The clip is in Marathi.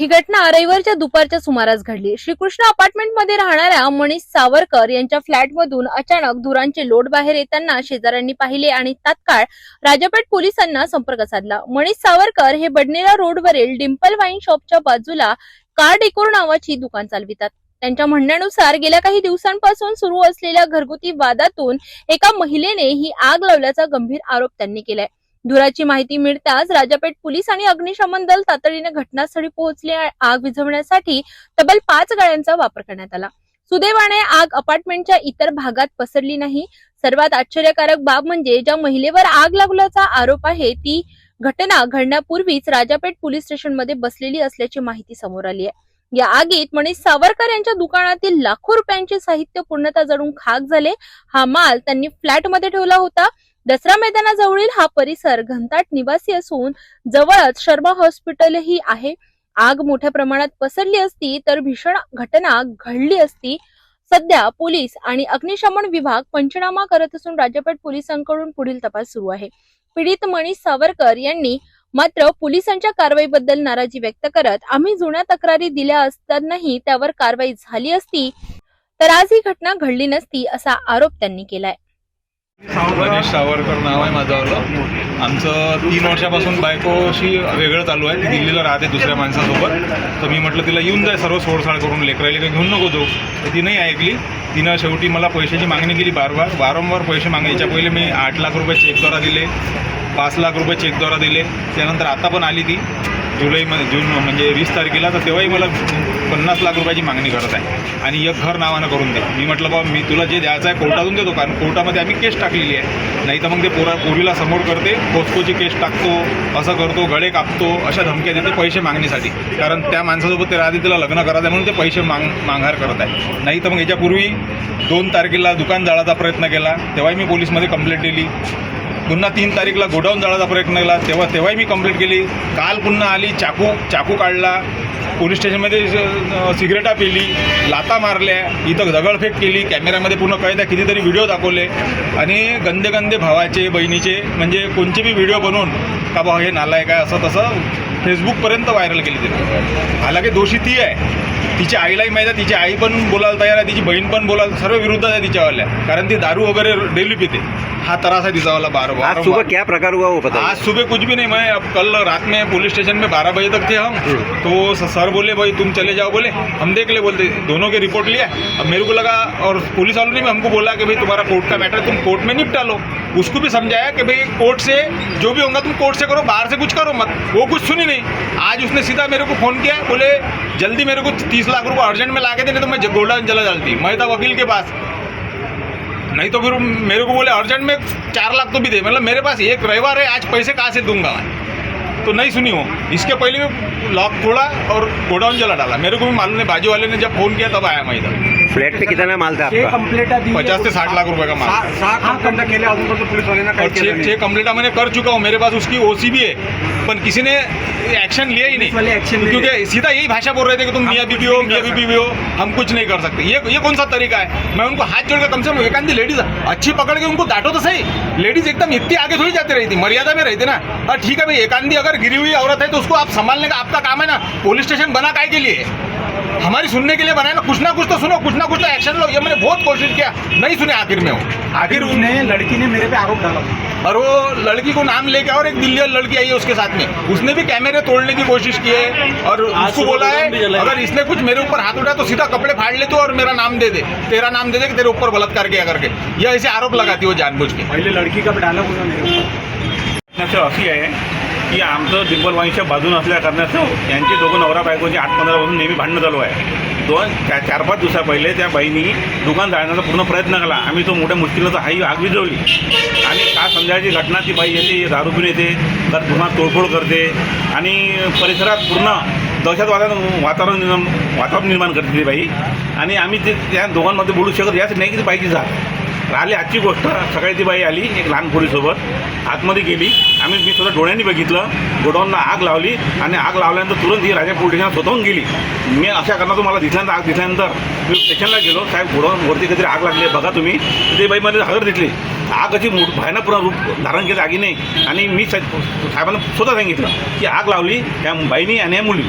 ही घटना रविवारच्या दुपारच्या सुमारास घडली. श्रीकृष्ण अपार्टमेंटमध्ये राहणाऱ्या मनीष सावरकर यांच्या फ्लॅटमधून अचानक धुरांचे लोट बाहेर येताना शेजाऱ्यांनी पाहिले आणि तात्काळ राजापेठ पोलिसांना संपर्क साधला. मनीष सावरकर हे बडनेरा रोडवरील डिम्पल वाईन शॉपच्या बाजूला कार डेकोर नावाची दुकान चालवितात. त्यांच्या म्हणण्यानुसार गेल्या काही दिवसांपासून सुरू असलेल्या घरगुती वादातून एका महिलेने ही आग लावल्याचा गंभीर आरोप त्यांनी केलाय. धुराची माहिती मिळताच राजापेठ पोलीस आणि अग्निशमन दल तातडीने घटनास्थळी पोहोचले आग विझवण्यासाठी तब्बल पाच गाड्यांचा वापर करण्यात आला. सुदैवाने आग अपार्टमेंटच्या इतर भागात पसरली नाही. सर्वात आश्चर्यकारक बाब म्हणजे ज्या महिलेवर आग लागल्याचा आरोप आहे ती घटना घडण्यापूर्वीच राजापेठ पोलीस स्टेशनमध्ये बसलेली असल्याची माहिती समोर आली आहे. या आगीत मनीष सावरकर यांच्या दुकानातील लाखो रुपयांचे साहित्य पूर्णतः जळून खाक झाले. हा माल त्यांनी फ्लॅटमध्ये ठेवला होता. दसरा मैदानाजवळील हा परिसर घनताट निवासी असून जवळच शर्मा हॉस्पिटलही आहे. आग मोठ्या प्रमाणात पसरली असती तर भीषण घटना घडली असती. सध्या पोलीस आणि अग्निशमन विभाग पंचनामा करत असून राज्यपेठ पोलिसांकडून पुढील तपास सुरू आहे. पीडित मनीष सावरकर यांनी मात्र पोलिसांच्या कारवाईबद्दल नाराजी व्यक्त करत आम्ही जुन्या तक्रारी दिल्या असतानाही त्यावर कारवाई झाली असती तर आज ही घटना घडली नसती असा आरोप त्यांनी केलाय. गणेश सावरकर नाव आहे माझं आमचं तीन वर्षापासून बायकोशी वेगळं चालू आहे. ती दिल्लीला राहते दुसऱ्या माणसासोबत. तर मी म्हटलं तिला येऊन जाय सर्व सोडसाड करून लेकरायला काही घेऊन नको तो तर ती नाही ऐकली. तिनं शेवटी मला पैशाची मागणी केली बारवार वारंवार पैसे मागायच्या. पहिले मी आठ लाख रुपये चेकद्वारा दिले पाच लाख रुपये चेकद्वारा दिले. त्यानंतर आता पण आली ती. जुलैमध्ये जून म्हणजे वीस तारखेला तर तेव्हाही मला पन्नास लाख रुपयाची मागणी करत आहे. आणि एक घर नावानं करून दे. मी म्हटलं बाबा मी तुला जे द्यायचं आहे कोर्टातून देतो. कारण कोर्टामध्ये आम्ही केस टाकलेली आहे. नाही तर मग ते पोरा पोरीला समोर करते पोस्कोची केस टाकतो असं करतो गळे कापतो अशा धमक्या देते पैसे मागणीसाठी. कारण त्या माणसासोबत ते राहते तिला लग्न करायचं आहे म्हणून ते पैसे माग माघार करत आहे. नाही तर मग याच्यापूर्वी दोन तारखेला दुकान जाळाचा प्रयत्न केला. तेव्हाही मी पोलीसमध्ये कंप्लेंट दिली पुन्हा तीन तारीखला गोडाऊन जाळाचा प्रयत्न केला. तेव्हा तेव्हाही मी कंप्लीट केली. काल पुन्हा आली चाकू चाकू काढला. पोलीस स्टेशनमध्ये सिगरेटा पेली लाता मारल्या. इथं दगडफेक केली. कॅमेऱ्यामध्ये पूर्ण कळत कितीतरी व्हिडिओ दाखवले. आणि गंदे गंदे भावाचे बहिणीचे म्हणजे कोणचे बी व्हिडिओ बनवून का भाऊ हे नाला आहे असं तसं फेसबुकपर्यंत व्हायरल केली तिने. हालाकी दोषी ती आहे. तिच्या आईलाही माहीत आहे. तिची आई पण बोलायला तयार आहे. तिची बहीण पण बोलायला सर्व विरुद्ध आहे तिच्यावाल्या. कारण ती दारू वगैरे डेली पिते. हा त्रास आहे वाला बार आज सुबह क्या प्रकार हुआ वो पता आज सुबह कुछ भी नहीं मैं अब कल रात में पुलिस स्टेशन में बारह बजे तक थे हम। तो सर बोले भाई तुम चले जाओ बोले। हम देख ले बोलते दोनों के रिपोर्ट लिया अब मेरे को लगा और पुलिस वालों ने भी हमको बोला कि भाई तुम्हारा कोर्ट का मैटर तुम कोर्ट में निपटा लो। उसको भी समझाया कि भाई कोर्ट से जो भी होगा तुम कोर्ट से करो बाहर से कुछ करो मत। वो कुछ सुनी नहीं। आज उसने सीधा मेरे को फ़ोन किया बोले जल्दी मेरे को तीस लाख रुपए अर्जेंट में ला के देने तो मैं गोल्डन चला जाती। मैं था वकील के पास नहीं तो फिर मेरे को बोले, अर्जेंट में चार लाख तो भी दे। मतलब मेरे पास एक रविवार है, आज पैसे कहाँ से दूँगा मैं? तो नहीं सुनी हो इसके पहले भी लॉक खोला और गोडाउन जला डाला। मेरे को भी मालूम नहीं, बाजू वाले ने जब फ़ोन किया तब आया मैं इधर। फ्लैट पे कितना माल था आपका? पचास से साठ लाख रुपए का माल। सहा सहा कंप्लेंटा केल्या अजून पोलीस वाल्यांना और काही छः केलं छः नाही। कंप्लेंटा मैंने कर चुका हूँ मेरे पास उसकी ओसी भी है पर किसी ने एक्शन लिया ही नहीं। क्योंकि सीधा यही भाषा बोल रहे थे कि तुम हम मियाँ कुछ बीबी हो नहीं मियाँ कर बीबी हो हम कुछ नहीं कर सकते। ये ये कौन सा तरीका है? मैं उनको हाथ जोड़ के कम से कम एकांती लेडीज़ अच्छी पकड़ के उनको डांटो तो सही। लेडीज़ एकदम इतनी आगे थोड़ी जाती रही थी मर्यादा में रहती ना। और ठीक है भाई एकांती अगर गिरी हुई औरत है तो उसको आप संभालने का आपका काम है ना। पुलिस स्टेशन बना काय के लिए? हमारी सुनने के लिए बनाया ना कुछ ना कुछ तो सुनो कुछ ना कुछ तो एक्शन लो। ये मैंने बहुत कोशिश किया नहीं सुने आखिर में वो। आखिर उसने लड़की ने मेरे पे आरोप डाला। और वो लड़की को नाम लेके और एक दिल्ली लड़की आई है उसके साथ में। उसने भी कैमरे तोड़ने की कोशिश की है और उसको बोला है अगर इसने कुछ मेरे ऊपर हाथ उठाया तो सीधा कपड़े फाड़ ले तू और मेरा नाम दे दे। तेरा नाम दे दे कि तेरे ऊपर बलात्कार किया करके। ये ऐसे आरोप लगाती है वो जानबूझ के। पहले लड़की का डाला मेरे ऊपर आहे की आमचं डिंपल वाईनच्या बाजून असल्या कारणास्तव यांचे दोघं नवरा बायकोची आठ पंधरापासून नेहमी भांडणं चालू आहे. दोन चार चार पाच दिवसा पहिले त्या बाईनी दुकान जाळण्याचा पूर्ण प्रयत्न केला. आम्ही तो मोठ्या मुश्किलनं तर हाई आग विजवली आणि का संध्याची घटना ती बाई येते दारू पिऊन येते तर पुन्हा तोडफोड करते आणि परिसरात पूर्ण दहशतवादानं वातावरण निर्माण वातावरण निर्माण करते ती बाई. आणि आम्ही ते त्या दोघांमध्ये बोलू शकत याच नाही की ती बाईची जात. राहिली आजची गोष्ट. सकाळी ती बाई आली एक लहान पोरीसोबत. आतमध्ये गेली. आम्ही मी स्वतः डोळ्यांनी बघितलं. गोडाऊनला आग लावली. आणि आग लावल्यानंतर तुरंत ही राजा पोलीस स्टेशनात स्वतःहून गेली. मी अशा कारणातून मला दिसल्यानंतर आग दिसल्यानंतर मी स्टेशनला गेलो. साहेब गोडाऊनवरती काहीतरी आग लागली बघा तुम्ही. ते बाई मला हजर दिसली. आग अशी मोठ भयानक पूर्ण रूप धारण केलं आगीने. आणि मी साहेब- साहेबांना स्वतः सांगितलं की आग लावली त्या बाईनी आणि या मुली